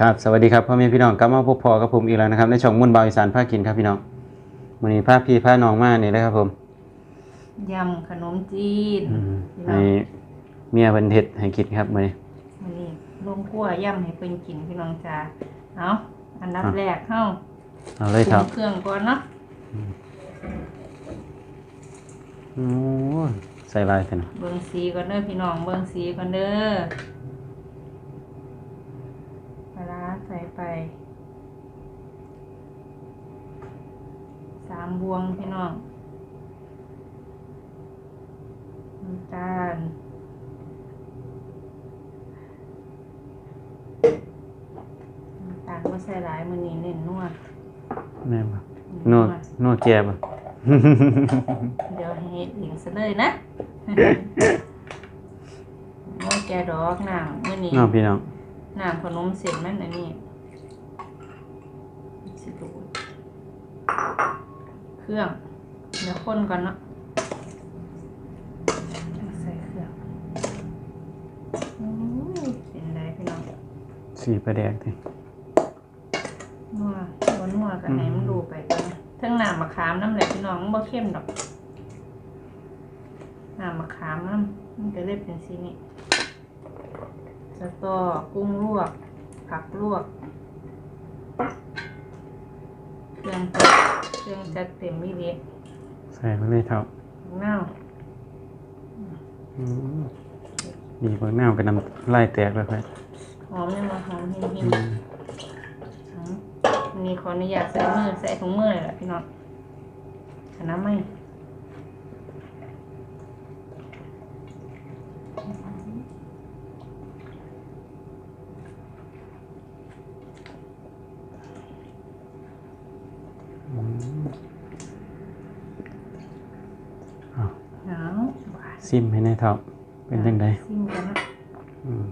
ครับสวัสดีครับพ่อแม่พี่น้องกลับมาพบพอกับผมอีกแล้วนะครับในช่องมุ่นบาวอีสานภาคกินครับพี่น้องวันนี้พาพี่พาน้องมาเนี่ยนะครับผมยำขนมจีนอืมพี่น้ให้องเมียเพิ่นเฮ็ดให้กินครับมื้อนี้วันนี้ลงคั่วย่ำให้เพิ่นกินพี่น้องจ้าเอาอันดับอะแรกเข้าเอาเลยปครุรับงเครื่องก่อนเนาะโอ้ยใส่ลายเถอะนะเบิ่งสีก่อนเด้อพี่น้องเบิ่งสีก่อนเด้อปลาร้า ใส่ไปสามบวงพี่น้องน้ำตาลน้ำตาลก็ใส่หลายมือนี้เน้นนวดแม่นบ่นัวนัวแก่บ่ เดี๋ยวให้หลิงซะเลยนะโอ้ยแกดอกน้ำมื่อนี้ น้องพี่น้อง น้ำขนมเสร็จมันอันนี้สิดูเครื่องเดี๋ยวคนก่อนเนาะใส่เครื่องโอ้ยเป็นไรพี่น้องสีประแดกตินัวนัวนัวกันไหนมันดูไปก่อนนะเทั้งน้ำมะขามน้ำแหละพี่น้องมันบ่เข้มดอกน้ำมะขามน้ำมันก็เลยเป็นสีนี้ สตอกุ้งลวก ผักลวก เครื่องจัดเครื่องจัดเต็มวิเวกใส่ไปเลยเท่าเน่าอืมดีเบิ่งน้ำก็น้ำลายแตกแล้วค่อยหอมยังมาหอมหินหินอันนี้ขออนุญาตใส่มือใส่ถุงมือเลยแหละพี่น้องขนาดไม่ อ้าว หนาวหวาน ซิมให้แน่เท่าเป็นจังไดซิมกันนะอืม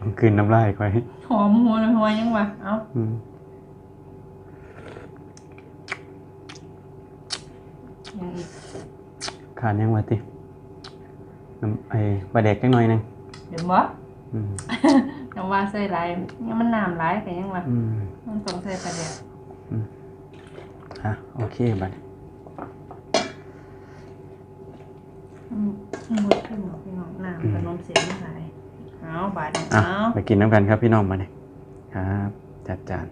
ต้องกลืนน้ำลายค่อยหอมหัวเลยหัวยังวะเอ้าอืมยังอีกขาดยังวะติน้ำไอ้ปลาแดกจังหน่อยหนึงเดี๋ยวบ่อืมยังว่าใส่หลายยังมันน้ำหลายกันยังวะอืมมันต้องใส่ปลาแดกอะโอเคบัด อืมหมดขึ้นหมดพี่น้องน้ำขนมเสียไม่หลายเอาบาดนี้อะเอาไปกินน้ำกันครับพี่น้องมาเนี่ยครับ จัดจาน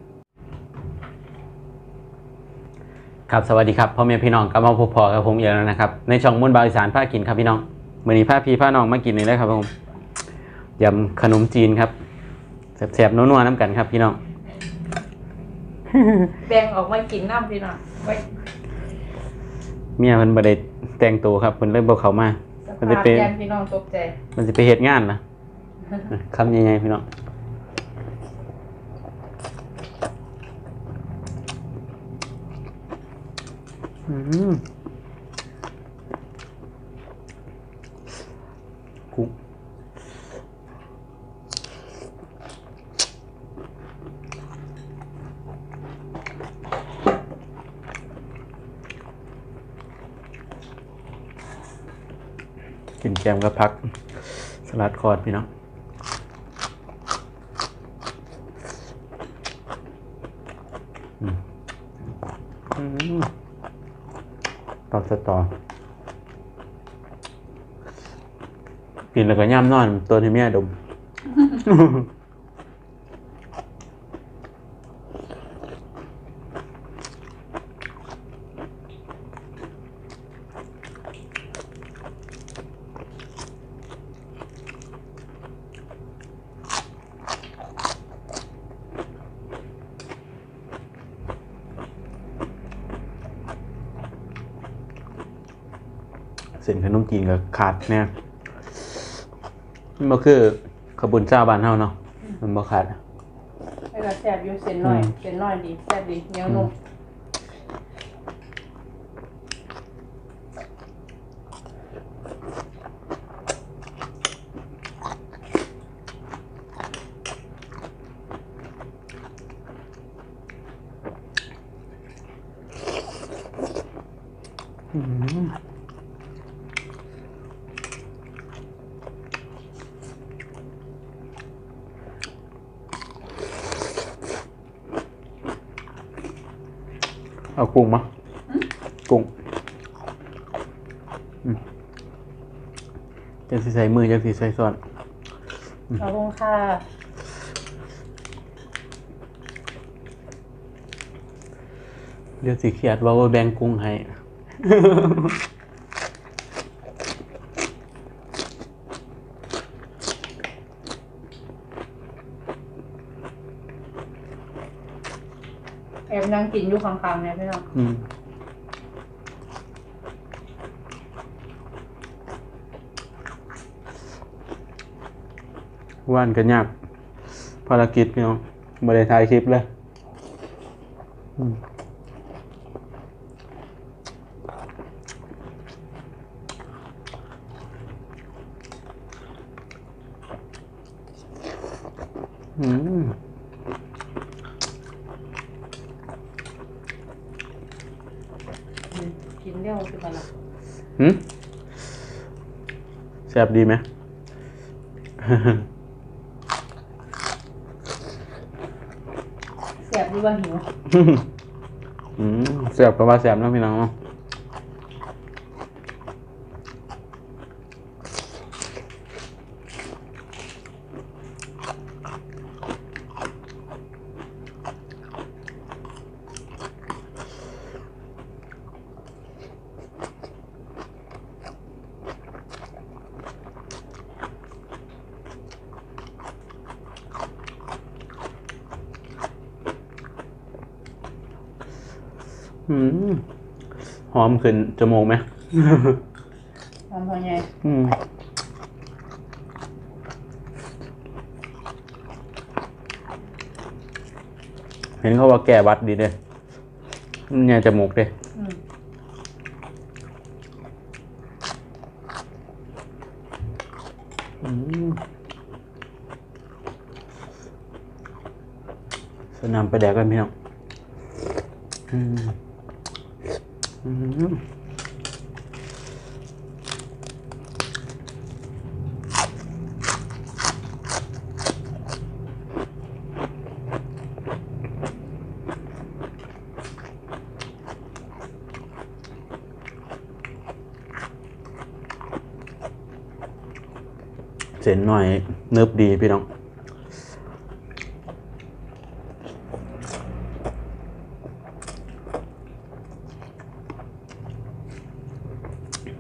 ครับสวัสดีครับพ่อแม่พี่น้องกลับมาพบพอกับผมอีกแล้วนะครับในช่องมุ่นบาวอีสานผ้ากินครับพี่น้องมื่อนี้ผ้าพี่ผ้าน้องมากินเลยนะครับผมยำขนมจีนครับแสบๆนัวๆน้ำกันครับพี่น้อง แบ่งออกมากินน้ำพี่น้องไว้เมียมันบ่ได้ แต่งตัวครับเพิ่นเลยบ่เข้ามาสมันจะภาพเป็นยันพี่น้องตกใจ มันสิไปเฮ็ดงานนะ คำใหญ่ๆพี่น้องอืมกุ้งกินแก มก็พักสลัดคอร์ดพี่น้องอืมอืมต่อสตอกินแล้วก็ย่ำนอนตัวที่แม่ดม ส้นขนมจีนก็ขาดเนี่ยมันคือขบุนเจ้าบ้านเฮาเนาะมันบ่ขาดไอ้ก็แซ่บอยู่เส้นน้อยเส้นน้อยดีแซ่บดีเหนียวนุ่ม เอากุ้งมากุ้งอืมจะสิใส่มือจะสิใส่ส่วนขอบคุณค่ะเดี๋ยวสิเขียดว่าว่าแบ่งกุ้งให้ แอบนั่งกินอยู่ข้างๆเนี่ยพี่น้องอืมว่านกันยากภารกิจพี่น้องไม่ได้ถ่ายคลิปเลยอืมอืม กินเร็วคือกันละ หืมแซ่บดีไหม แสบดีว่าหิว อืมแซ่บก็ว่าแซ่บเนาะพี่น้องเนาะ หอมขึ้นจมูกไหมทำพอไงอืมเห็นเขาว่าแก้วัดดีเด้มันเนี่ยจมูกเด้อืมอืมสนามไปแดกกันพี่น้องอืมอืม เส้นหน่อยเนิบดีพี่น้อง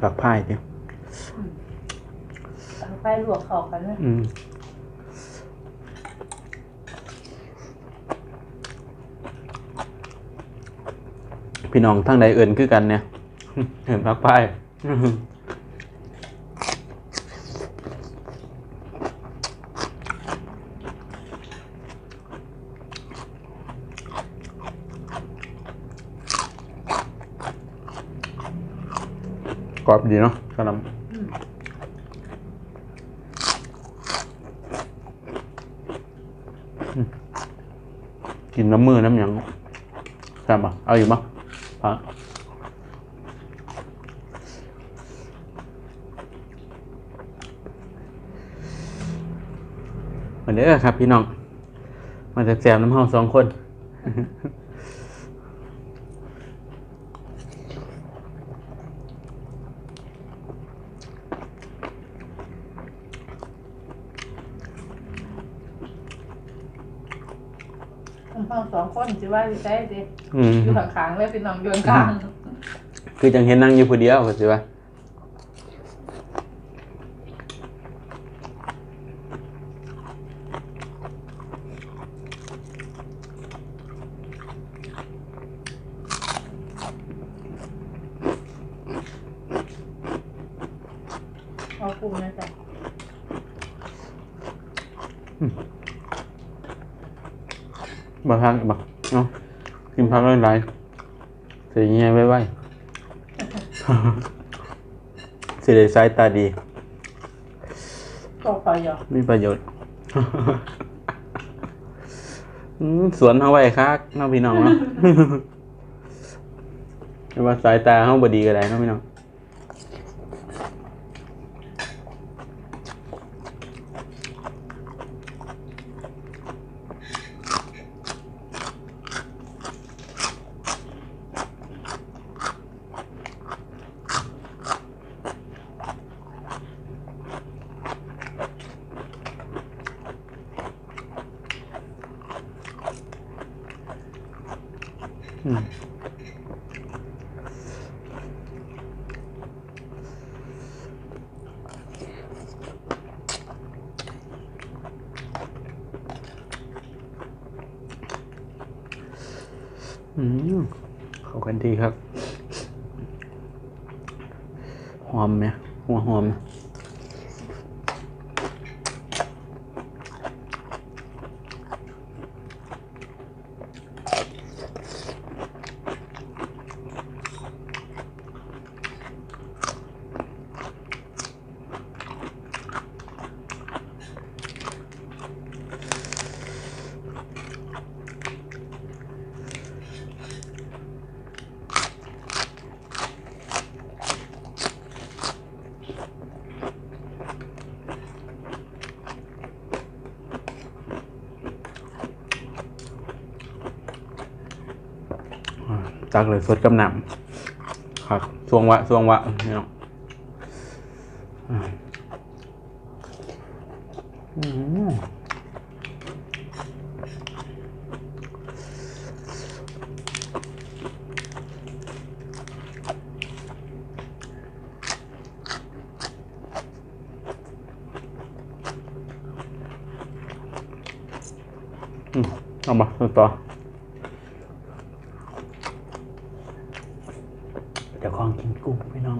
ผักพายดิเอาไปลวกเข่ากันนะอืมพี่น้องทั้งใดเอินคือกันเนี่ยเห็นผักพาย กรอบดีเนาะกระลำกินน้ำมือน้ำยังแซ่ปะเอาอยู่ปะปะมาเด้อครับพี่น้อง มาจากแซมน้ำห้องสองคน ทำห้องสอง คนสิว่าสิใช่สิอืมอยู่ข้างๆเลยพี่น้องโยนข้าง คือจังเห็นนั่งอยู่ผู้เดียวก็สิว่าเอาคุมนะจ๊ะ บ่พักบ่เนาะกิน พักหลายๆสิเงี้ยไว้ๆสิได้สายตาดีก็พออยู่มีประโยชน์อืมสวนเขาไว้คักเน้องพี่น้องเนาะไม่ว่าสายตาเขาบดีก็ได้เน้องพี่น้อง อืมเข้ากันดีครับ หอมไหมหัวหอมไหมอ่า ตักเลยสดกำหนำครับช่วงวะช่วงวะเนาะอ่าอืมอืมเอามาต่อ เดี๋ยวคลองกินกุ้งพี่น้อง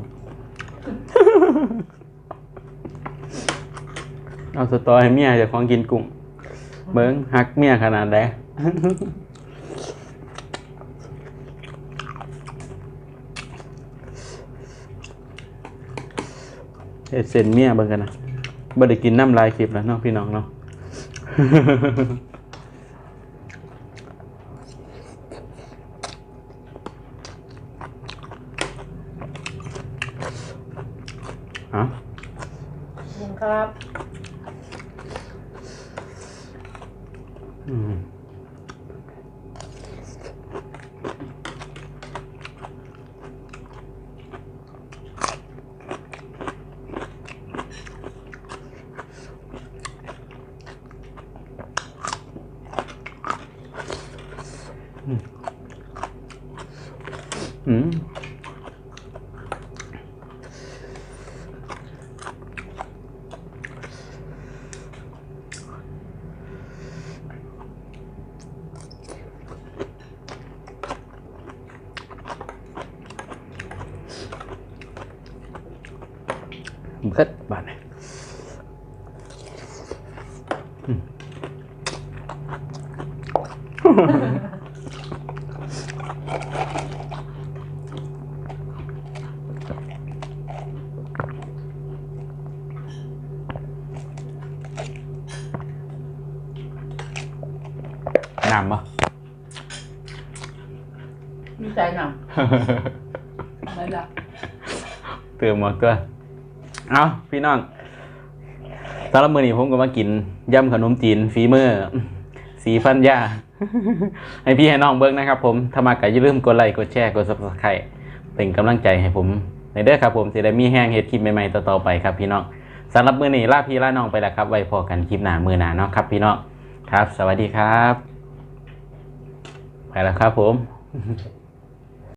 เอาสตอให้เมียเดี๋ยวคลองกินกุ้ง เบิ้งฮักเมียขนาดใดเฮ็ดเส้นเมียเบิ่งกันนะบ่ได้กินน้ำลายคลิปแล้วเนาะพี่น้องเนาะ ครับอืมอืมเบิดบาดเนี่ยอืม น้ำปะมีใจหนังไม่ละเติมหมดตัว เอาพี่น้องตอนละมือนี้ผมก็มากิน ยำขนมจีนฝีมือสีฟันยาให้พี่ให้น้องเบิ้งนะครับผมถ้ามาก็อย่าลืมกดไลค์กดแชร์กด subscribe เป็นกำลังใจให้ผมในเด้อครับผมสิได้มีแห้งเฮ็ดคลิปใหม่ๆต่อๆไปครับพี่น้องสำหรับมือนี้ลาพี่ลาน้องไปแล้วครับ ไว้พอกันคลิปหน้ามือหน้าเนาะครับ พี่น้องครับ สวัสดีครับ ไปแล้วครับผม